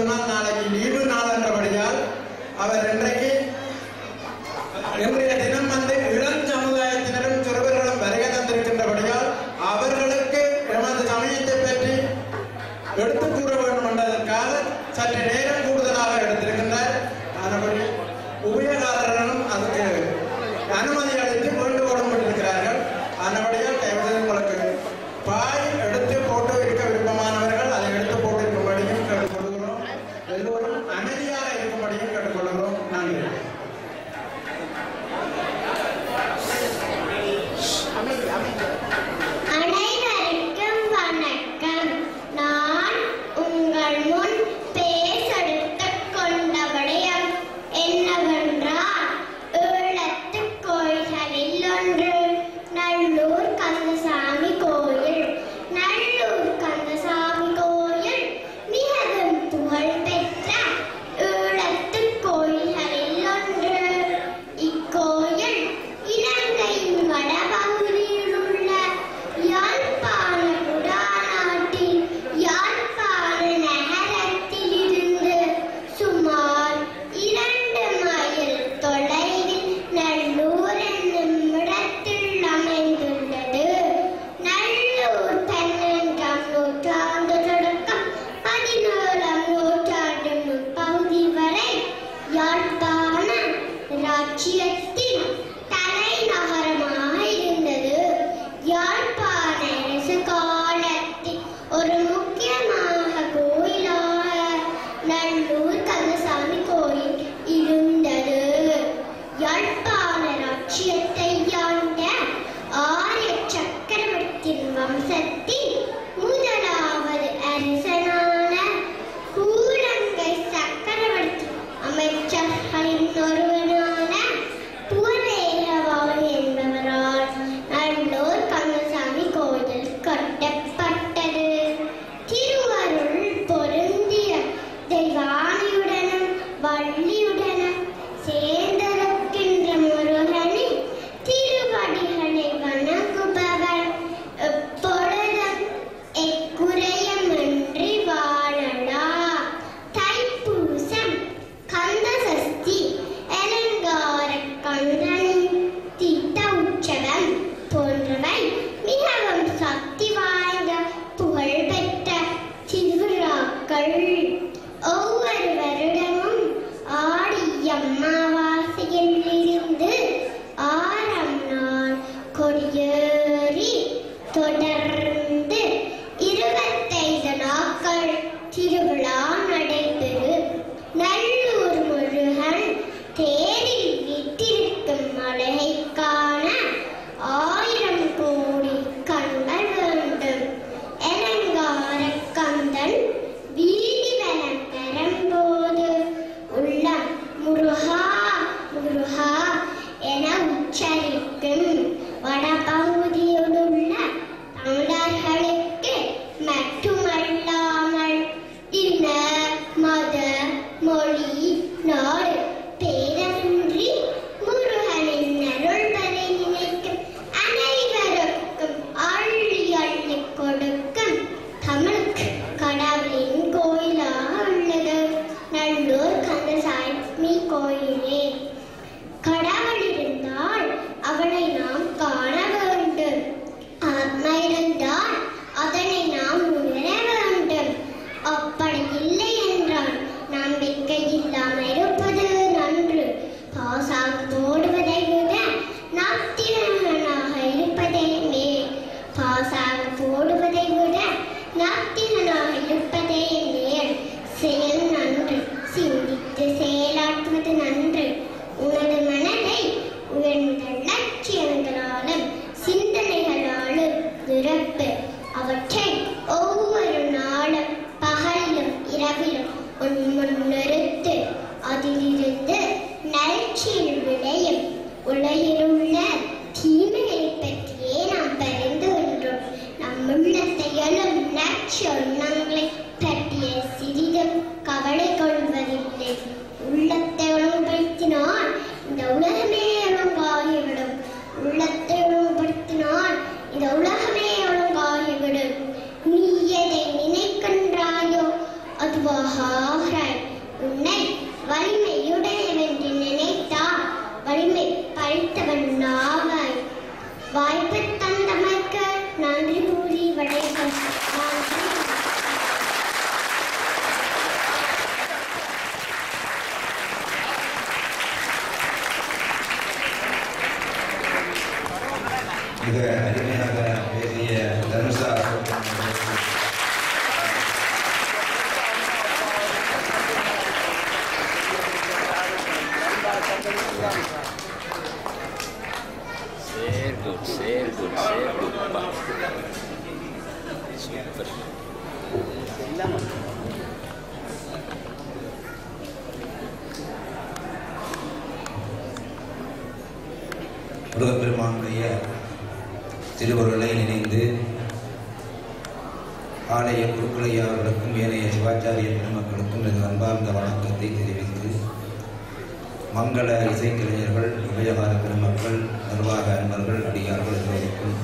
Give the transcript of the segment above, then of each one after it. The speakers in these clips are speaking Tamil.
சொன்னால் ಕಟ್ಟಿಕೊಳ್ಳಲು ನಾನು ಹೇಳಿದೆ உன்னை வலிமையுடையவென்று நினைத்தால் வலிமை படைத்தவன் நாவாய். வாய்ப்பு தந்தமைக்கு நன்றி கூறி வணக்கம் நன்றி மிக அருமையாக பேசிய தனுஷா அவர்களுக்கு Sehr gut, sehr gut, sehr gut. Super. முருகப்பெருமானுடைய திருவருளை நினைந்து ஆலய குருக்களையாளர்களுக்கும் ஏனைய சிவாச்சாரிய பெருமக்களுக்கும் எனது அன்பார்ந்த வணக்கத்தை தெரிவித்து மங்கள இசைக்கலைஞர்கள் உபயகார பெருமக்கள் நிர்வாக அன்பர்கள் அடியார்கள் எல்லோருக்கும்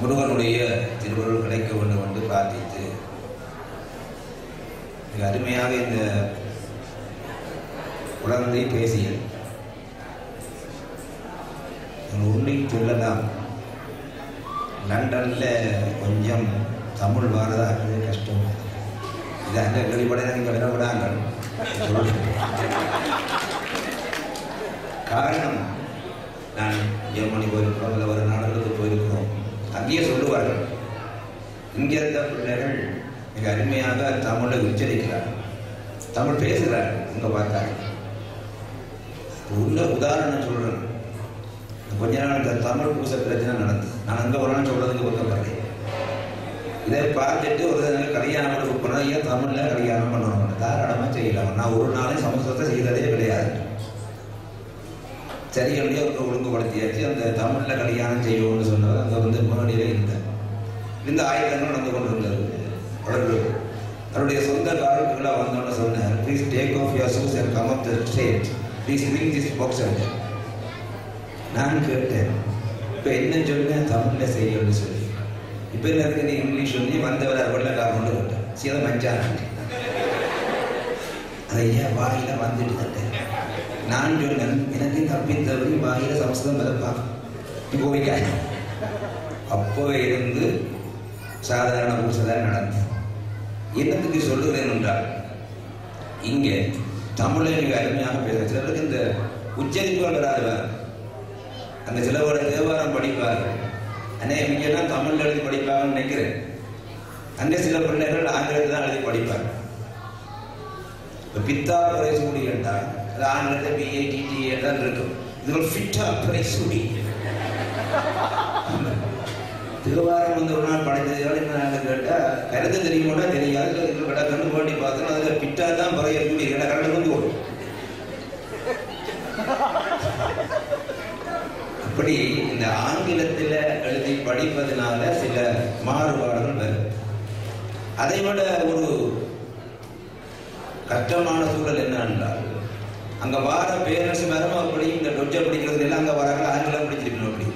முருகனுடைய திருவருள் கிடைக்க வேண்டும் என்று பிரார்த்தித்து மிக அருமையாக இந்த குழந்தை பேசியது. உண்மை சொல்லலாம். லண்டன்ல கொஞ்சம் தமிழ் வாரதாக கஷ்டம். இது அங்கே வெளிப்பட நீங்கள் விட காரணம் நான் ஜெர்மனி போயிருக்கிறோம் இல்லை ஒரு நாடுகளுக்கு போயிருக்கிறோம். அங்கேயே சொல்லுவார்கள் இங்கே இருந்த பிள்ளைகள் மிக அருமையாக தமிழை உச்சரிக்கிறார் தமிழ் பேசுகிறார் இங்கே பார்த்தாங்க உள்ள உதாரணம் சொல்றேன். கொஞ்ச நாள் இந்த தமிழ் பூச பிரச்சனை நடந்தது. நான் அங்கே ஒரு நாள் சொல்றதுக்கு பக்கப்படுறேன் இதை பார்த்துட்டு ஒரு நாள் கல்யாணம் புக் ஏன் தமிழில் கல்யாணம் பண்ணணும்? தாராளமாக செய்யலாம். நான் ஒரு நாளே சரிகளையும் அப்படியே ஒரு ஒழுங்குபடுத்தியாச்சு. அந்த தமிழில் கல்யாணம் செய்வோம்னு சொன்னால் அங்கே வந்து முன்னாடியே இருந்தேன் இந்த ஆயுதங்கள் நடந்து கொண்டு இருந்தது அவர்கள் தன்னுடைய சொந்த காலத்துக்குள்ள வந்தோன்னு சொன்னார். Please take off your shoes and come up the stage please bring this box and நான் கேட்டேன். இப்போ என்ன சொன்னேன் தமிழில் செய்யணும்னு சொல்லி. இப்போ என்ன நீ இங்கிலீஷ் சொல்லி வந்தவர் வெள்ளக்கார கொண்டு விட்டேன். சீதம் மச்சான். அதை ஏன் வாயில் வந்துட்டு நான் சொன்னேன் எனக்கு தப்பித்தவரி வாயில சமஸ்கிருதம் பிறப்பா நீ அப்போவே அப்போ இருந்து சாதாரண பூசதான் நடந்தது. என்னத்துக்கு சொல்லுகிறேன் என்றால் இங்கே தமிழை மிக அருமையாக பேச சிலருக்கு இந்த உச்சரிப்புகள் வராது அந்த சிலவோட தேவாரம் படிப்பார்கள் அநேகமெல்லாம் தமிழ் எழுதி படிப்பாங்கன்னு நினைக்கிறேன். அங்கே சில பிள்ளைகள் ஆங்கிலத்தில் தான் எழுதி படிப்பார் இப்போ பித்தா பிரைசூடி என்றால் அது ஆங்கிலத்தில் பிஏ தான் இருக்கும். இதுகள் ஃபிட்டா பிரைசூடி திருவாரம் வந்து ஒரு நாள் படைத்ததுகள் என்ன கேட்டால் கருத்து தெரியுமோட்டா தெரியாது. கடை கண்டு போட்டி பார்த்தோம் அதில் பிட்டா தான் பிறையக்கூடிய கடை கரண்டு வந்து ஓடும் அப்படி இந்த ஆங்கிலத்தில் எழுதி படிப்பதனால சில மாறுபாடுகள் வரும். அதை விட ஒரு கஷ்டமான சூழல் என்னென்றால் அங்க வார பேரண்ட்ஸ் மேலும் அப்படி இந்த டொஜை படிக்கிறது எல்லாம் அங்க வராங்க. ஆங்கிலம் படிச்சிருக்கணும் அப்படி.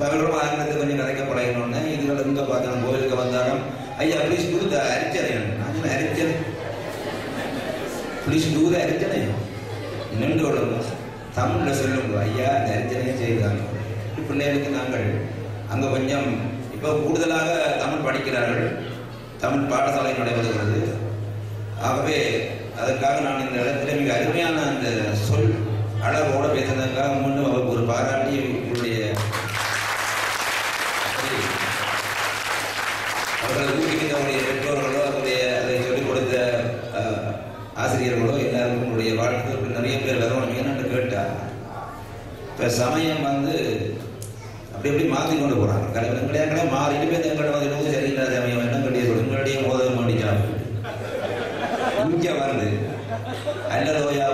பகலும் ஆங்கிலத்தை கொஞ்சம் கதைக்க பழகணும்னு இதுகள் எங்க பார்த்தாலும் கோயிலுக்கு வந்தாலும் ஐயா ப்ளீஸ் டூ த அரிச்சனை. நான் சொன்னேன் அரிச்சனை. ப்ளீஸ் டூ த அரிச்சனை. நின்று விடணும் தமிழில் சொல்லுங்க ஐயா இந்த அரிச்சனையை செய்தாங்க பிள்ளைகளுக்கு நாங்கள் அங்கே கொஞ்சம் இப்போ கூடுதலாக தமிழ் படிக்கிறார்கள். தமிழ் பாடசாலை நடைபெறுகிறது ஆகவே அதற்காக நான் இந்த இடத்துல மிக அருமையான அந்த சொல் அளவோட பேசுனதுக்காக மீண்டும் அவருக்கு ஒரு பாராட்டி உங்களுடைய அவர்களை ஊக்குவித்த அவருடைய பெற்றோர்களோ அவருடைய அதை சொல்லிக் கொடுத்த ஆசிரியர்களோ எல்லாருக்கும் உங்களுடைய வாழ்க்கைக்கு நிறைய பேர் வரணும் என்னன்னு கேட்டா இப்போ சமயம் வந்து அப்படி இப்படி மாற்றி கொண்டு போகிறாங்க கலைவரங்களே கிடையாது மாறிட்டு போய் எங்கட 알라로야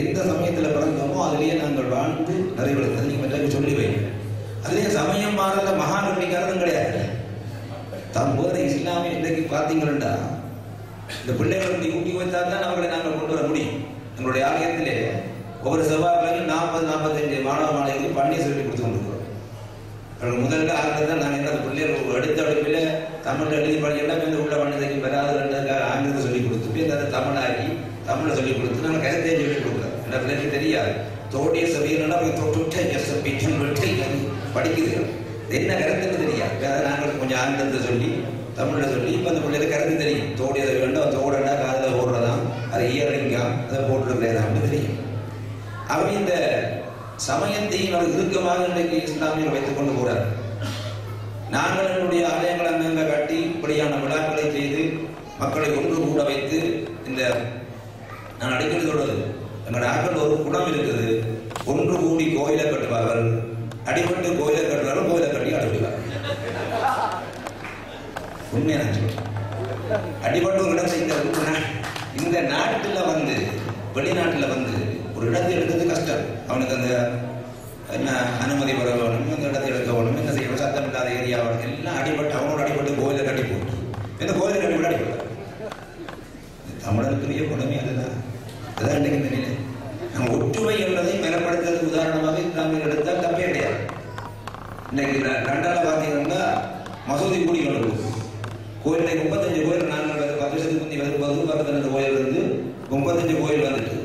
எந்த சமயத்தில் பிறந்தோமோ அதிலேயே நாங்கள் வாழ்ந்து நிறைவேறுறது நீங்க மற்றவங்க சொல்லி வைங்க அதுலேயே சமயம் மாறல மகாநடிக்காரதும் கிடையாது. தான் போகிற இஸ்லாமிய இன்றைக்கு பார்த்தீங்கன்னா இந்த பிள்ளைகளுக்கு ஊட்டி வைத்தா தான் அவர்களை நாங்கள் கொண்டு வர முடியும். எங்களுடைய ஆலயத்திலே ஒவ்வொரு செவ்வாய்க்கிழமையும் நாற்பது நாற்பத்தஞ்சு மாணவ மாணவிகளுக்கு பண்ணி சொல்லி கொடுத்து கொண்டிருக்கிறோம். அவர்கள் முதல்ல ஆரம்பத்தில் தான் நாங்கள் என்ன பிள்ளைகள் எடுத்த அடுப்பில் தமிழ் எழுதி படிக்கலாம் இந்த உள்ள பண்ணதுக்கு பெறாது ஆங்கிலத்தை சொல்லி கொடுத்து அதை தமிழாக்கி தமிழை சொல்லி கொடுத்து நாங்கள் கருத்தையும் சொல்லி கொடுத்தோம். எனக்கு தெரியாது. தோடிய சபையினா படிக்குது. என்ன கருத்துன்னு தெரியாது. அதை நாங்கள் கொஞ்சம் ஆங்கிலத்தை சொல்லி தமிழில் சொல்லி இப்போ அந்த பிள்ளைகளுக்கு கருத்து தெரியும். தோடியதை வேண்டும் தோடண்டா காதில் ஓடுறதாம் அதை இயற்கைக்காம் அதை போட்டுருக்கிறதாம் தெரியும். அவன் இந்த சமயத்தையும் அவர் இறுக்கமாக இன்றைக்கு இஸ்லாமியர் வைத்துக் கொண்டு போறார். நாங்கள் என்னுடைய ஆலயங்கள் அங்கங்க கட்டி இப்படியான விழாக்களை செய்து மக்களை ஒன்று கூட வைத்து இந்த நான் அடிக்கடி சொல்றது நம்ம நாட்டில் ஒரு குணம் இருக்குது. ஒன்று கூடி கோயிலை கட்டுவார்கள். அடிபட்டு கோயிலை கட்டுவார்கள் கோயிலை கட்டி அடைவார்கள் உண்மையை சொல்றேன். அடிபட்டு ஒரு இடம் செய்த இந்த நாட்டில் வந்து வெளிநாட்டில் வந்து ஒரு இடத்தை எடுக்கிறது கஷ்டம். அவனுக்கு அந்த என்ன அனுமதி பெற வேணும் அந்த இடத்தை எடுக்க வேணும் என்ன செய்யணும் சத்தம் இல்லாத ஏரியா வேணும் எல்லாம் அடிபட்டு அவனோட அடிபட்டு கோயிலை கட்டி போட்டு. இந்த கோயிலை கட்டி விட அடிபட்டு? தமிழனுக்குரிய குணமே அதுதான். அதான் இன்றைக்கு நிலை நம்ம ஒற்றுமை என்பதை மேலப்படுத்துறதுக்கு உதாரணமாக இஸ்லாமியர் எடுத்தால் தப்பே கிடையாது. இன்னைக்கு லண்டன்ல பார்த்தீங்கன்னா மசூதி கூடி கொண்டு கோயில் முப்பத்தஞ்சு கோயில் நாங்கள் பத்து வருஷத்துக்கு முந்தைய வரும்போது பக்கத்துல கோயில் இருந்து முப்பத்தஞ்சு கோயில் வந்துட்டு.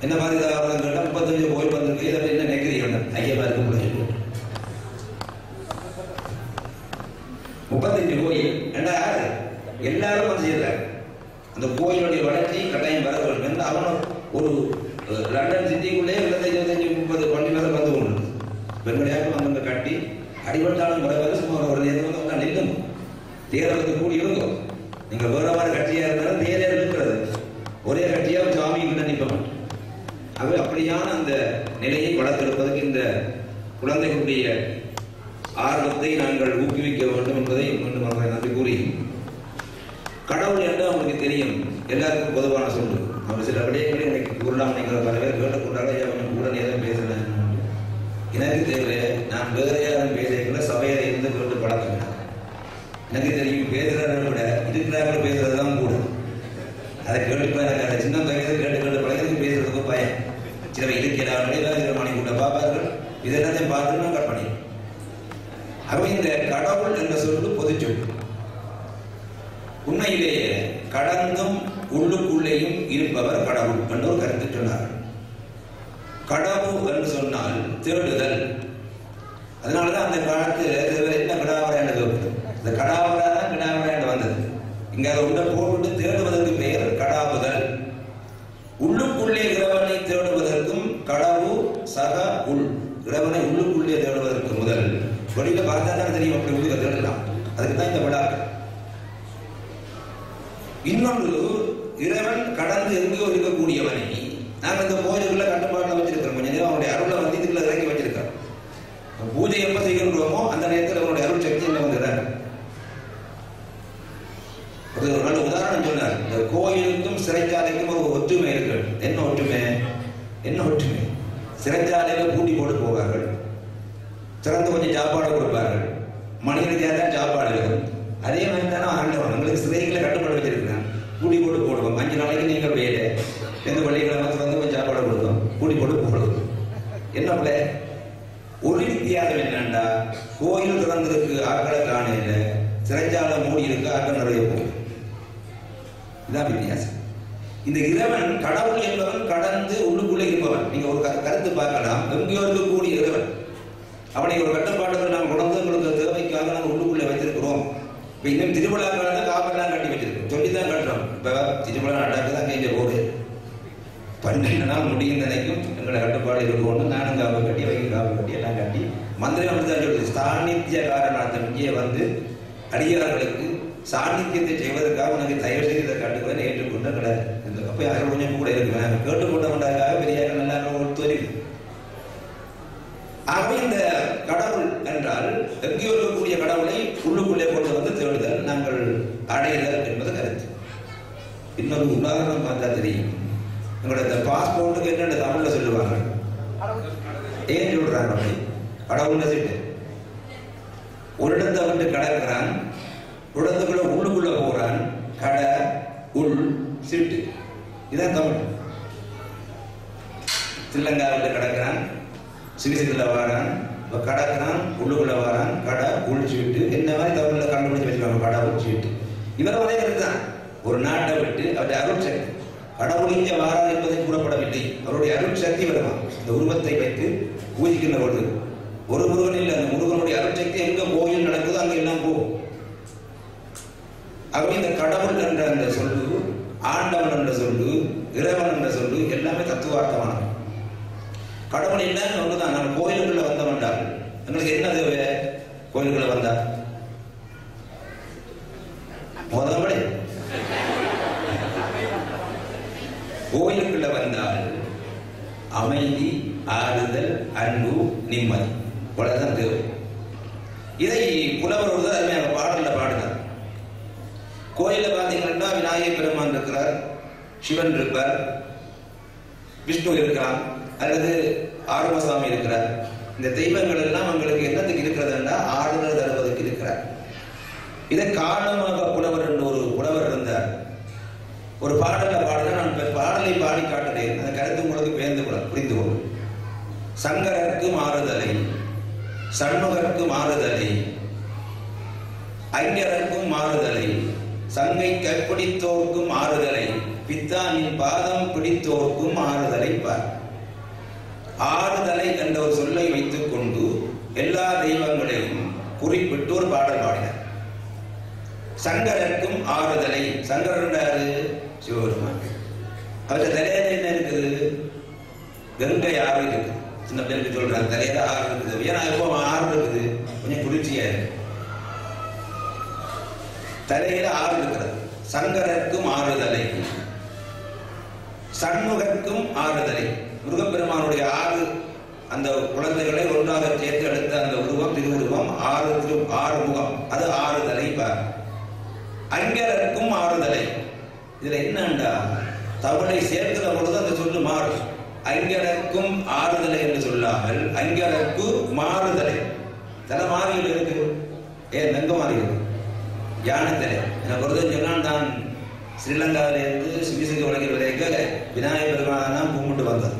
என்ன மாதிரி தாராளம் கேட்டால் முப்பத்தஞ்சு கோயில் வந்திருக்கு. இதில் என்ன நெகிரி ஐயப்பா இருக்க. முடியும் முப்பத்தஞ்சு கோயில். என்ன எல்லாரும் வந்து செய்யறாங்க அந்த கோயில் வளர்ச்சி கட்டாயம் வர வேண்டும் அவனும் ஒரு அஹ், லண்டன் சிட்டிக்குள்ளே இருபத்தஞ்சு இருபத்தஞ்சு முப்பது பண்டிகை வந்து கொண்டு பெண்களையாக வந்து கட்டி அடிபட்டாலும் வர வர சும்மா ஒரு நேரம் வந்து உட்காந்து நில்லும் தேர்தலுக்கு கூடி இருந்தோம். நீங்க வேற வேற கட்சியா இருந்தாலும் தேர்தல் இருக்கிறது ஒரே கட்சியா சாமி நினைப்ப நிற்க மாட்டோம் அப்படியான அந்த நிலையை வளர்த்தெடுப்பதற்கு இந்த குழந்தைகளுடைய ஆர்வத்தை நாங்கள் ஊக்குவிக்க வேண்டும் என்பதை மீண்டும் அவர்கள் நன்றி கூறி கடவுள் என்று அவங்களுக்கு தெரியும். எல்லாருக்கும் பொதுவான சொல்லு அவர் சில விடயங்களை எனக்கு கூறலாம் நீங்கள் பல பேர் கேட்டுக்கொண்டாலே அவன் கூட நேரம் பேசுறேன். எனக்கு தேவை நான் வேற யாரும் பேசுறதுக்குள்ள சபையில இருந்து கேட்டு பழக்கம் எனக்கு தெரியும் பேசுறதை கூட இருக்கிறார்கள் பேசுறது தான் கூட. அதை கேட்டு எனக்கு அதை சின்ன பையன் கேட்டு கேட்டு பழகிறது பேசுறதுக்கு பயம். சில இருக்கிறார்களே வேறு மணி கூட பார்ப்பார்கள். இதெல்லாத்தையும் பார்த்து நான் கற்பனை ஆகவே இந்த கடவுள் என்ற சொல்லு பொதுச் சொல். உண்மையிலேயே கடந்தும் உள்ளுக்குள்ளேயும் இருப்பவர் கடவுள் என்று ஒரு கருத்து சொன்னார். கடவுள் என்று சொன்னால் தேடுதல். அதனாலதான் அந்த காலத்துல சில பேர் என்ன கிடாவரையாண்டு கேட்குது இந்த கடாவரா தான் கிடாவரையாண்டு வந்தது இங்க அதை உள்ள போட்டு தேடுவதற்கு பெயர் கடாவுதல். உள்ளுக்குள்ளே இறைவனை தேடுவதற்கும் கடவு சக உள். இறைவனை உள்ளுக்குள்ளே தேடுவதற்கு முதல். வெளியில பார்த்தா தான் தெரியும் அப்படி உள்ளே தேடலாம். அதுக்கு தான் இந்த விழா இன்னொன்று இறைவன் கடந்து எங்கேயோ இருக்கக்கூடியவனை. நாங்கள் இந்த கோயிலுக்குள்ள கட்டுப்பாட்டில் வச்சிருக்கிறோம் கொஞ்சம் நேரம் அவனுடைய அருளை வந்து இதுக்குள்ள இறக்கி வச்சிருக்கிறோம் பூஜை எப்ப செய்கின்றோமோ அந்த நேரத்தில் அவனுடைய அருள் சக்தி என்ன வந்துடுறாரு ஒரு நல்ல உதாரணம் சொன்னார் இந்த கோயிலுக்கும் சிறைச்சாலைக்கும் ஒரு ஒற்றுமை இருக்கு. என்ன ஒற்றுமை? என்ன ஒற்றுமை? சிறைச்சாலையில பூட்டி போட்டு போவார்கள். திறந்து கொஞ்சம் சாப்பாடு கொடுப்பார்கள். மனிதனுக்கு தான் சாப்பாடு இருக்கும். அதே மாதிரி தானே ஆண்டவன் உங்களுக்கு சிறைகளை கட்டுப்பாடு வச்சிருக்கிறான். பூட்டி போட்டு போடுவோம். அஞ்சு நாளைக்கு நீங்கள் வேலை. எந்த பள்ளிக்கிழமை வந்து கொஞ்சம் சாப்பாடு கொடுத்தோம். பூட்டி போட்டு போடுவோம். என்ன பிள்ளை? ஒரு வித்தியாசம் என்னண்டா? கோயில் திறந்திருக்கு ஆக்களை இல்லை சிறைச்சாலை மூடி இருக்கு ஆக்கள் நிறைய போகும் இதான் வித்தியாசம். இந்த இறைவன் கடவுள் என்பவன் கடந்து உள்ளுக்குள்ளே இருப்பவன். நீங்க ஒரு கருத்து பார்க்கலாம் எங்கேயோ இருக்கக்கூடிய இறைவன். அவனை ஒரு கட்டுப்பாட்டுக்கு நாம் குழந்தைங்களுக்கு தேவைக்காக நாம் உள்ளுக்குள்ளே வைத்திருக்கிறோம். இப்ப இன்னும் திருவிழாக்கள் தான் காப்பெல்லாம் கட்டி வச்சிருக்கோம். சொல்லி தான் கட்டுறோம். இப்ப திருவிழா நடக்குதான் கேஞ்ச போடு பன்னெண்டு நாள் முடியும் நினைக்கும். எங்களை கட்டுப்பாடு இருக்கணும் நானும் காப்பு கட்டி வைக்க காப்பு கட்டி எல்லாம் கட்டி மந்திரம் அப்படிதான் சொல்லுது. சாநித்திய காரணத்தை இங்கே வந்து அடியார்களுக்கு சாநித்தியத்தை செய்வதற்காக உனக்கு தயவு செய்து இதை காட்டுவதை ஏற்றுக்கொண்டு கிடையாது இந்த அப்போ யாரும் கொஞ்சம் கூட இருக்குவேன் கேட்டுக்கொண்டவண்டாக பெரியார்கள் நல்லா ஒத்து வருது ஆகவே இந்த கடவுள் என்றால் எங்கேயோ இருக்கக்கூடிய கடவுளை உள்ளுக்குள்ளே கொண்டு வந்து தேடுதல் நாங்கள் அடைதல் என்பது கருத்து. இன்னொரு உதாரணம் பார்த்தா தெரியும். எங்களோட இந்த பாஸ்போர்ட்டுக்கு என்னென்ன தமிழ்ல சொல்லுவாங்க ஏன் சொல்றாங்க அப்படி? கடவுள்னு சீட்டு ஒரு இடத்தை விட்டு கடக்கிறான் ஒரு இடத்துக்குள்ள உள்ளுக்குள்ள போறான் கடை உள் சீட்டு இதான் தமிழ். திருலங்காவில் கிடக்கிறான் சிகிச்சையில் வாரான் இப்போ கடக்கிறான் உள்ளுக்குள்ள வாரான் கடை ஒழிச்சு விட்டு என்ன மாதிரி தமிழில் கண்டுபிடிச்சு வச்சுருவாங்க கடை ஒழிச்சு விட்டு. இவர் ஒரே தான். ஒரு நாட்டை விட்டு அவருடைய அருள் சக்தி. கடவுள் இங்கே வாரான் என்பதை கூறப்படவில்லை. அவருடைய அருள் சக்தி வருவான் இந்த உருவத்தை வைத்து பூஜிக்கின்ற பொழுது. ஒரு முருகன் இல்லை அந்த முருகனுடைய அருட்சக்தி எங்க கோயில் நடக்குதோ அங்கே எல்லாம் போகும் ஆகவே இந்த கடவுள் என்ற அந்த சொல்லு ஆண்டவன் என்ற சொல்லு இறைவன் என்ற சொல்லு எல்லாமே தத்துவார்த்தமானது. கடவுள் இல்லைன்னு ஒன்றுதான் நம்ம கோயிலுக்குள்ள வந்தவன்டா எங்களுக்கு என்ன தேவை? கோயிலுக்குள்ள வந்தா. முதல்படி கோயிலுக்குள்ள வந்தால் அமைதி ஆறுதல் அன்பு நிம்மதி. இவ்வளவுதான் தேவை. இதை புலவர் ஒரு அருமையான பாடல்ல பாடுது. கோயில பார்த்தீங்கன்னா விநாயகர் பெருமான் இருக்கிறார். சிவன் இருப்பார். விஷ்ணு இருக்கிறான். அல்லது ஆறுமசாமி இருக்கிறார். இந்த தெய்வங்கள் எல்லாம் உங்களுக்கு என்னத்துக்கு இருக்கிறதுன்னா ஆறுதல் தருவதற்கு இருக்கிறார். இதை காரணமாக புலவர் என்று ஒரு புலவர் இருந்தார். ஒரு பாடல பாடல நான் பாடலை பாடி காட்டுறேன் அந்த கருத்து உங்களுக்கு பேர்ந்து கொள்ள புரிந்து கொள்ளும் சங்கரருக்கு மாறுதலை சண்முகருக்கு மாறுதலை ஐங்கரருக்கும் மாறுதலை சங்கை கைப்பிடித்தோர்க்கும் ஆறுதலை பித்தானின் பாதம் பிடித்தோர்க்கும் ஆறுதலை பார். ஆறுதலை என்ற ஒரு சொல்லை வைத்துக் கொண்டு எல்லா தெய்வங்களையும் குறிப்பிட்டு ஒரு பாடல் பாடினார். சங்கரருக்கும் ஆறுதலை சங்கரன் சிவபெருமான் அவருக்கு தலையில என்ன இருக்குது? கங்கை ஆறு இருக்குது. சின்ன பேருக்கு சொல்றாங்க தலையில ஆறு இருக்குது. ஏன்னா எப்போ ஆறு இருக்குது. கொஞ்சம் குளிர்ச்சியா இருக்கு. தலையில ஆறு இருக்கிறது சங்கரருக்கும் ஆறுதலை. சண்முகர்க்கும் ஆறுதலை. முருகப்பெருமானுடைய ஆறு அந்த குழந்தைகளை ஒன்றாக சேர்த்து எடுத்த அந்த உருவம் திருவுருவம் ஆறு திரு ஆறு முகம். அது ஆறுதலை பார் அங்கரருக்கும் ஆறுதலை. இதுல என்னண்டா? தமிழை சேர்க்கிற பொழுது அந்த சொல்லு மாறும். அங்கரக்கும் ஆறுதலை என்று சொல்லாமல் அங்கரக்கு மாறுதலை. தலை மாறியில் இருக்கு. ஏன் எங்க மாறியது யானை எனக்கு ஒரு சொன்னால் நான் ஸ்ரீலங்காவிலிருந்து சுவிசுக்கு வழங்கி வரைக்கும் விநாயகர் பெருமானை தான் கும்பிட்டு வந்தது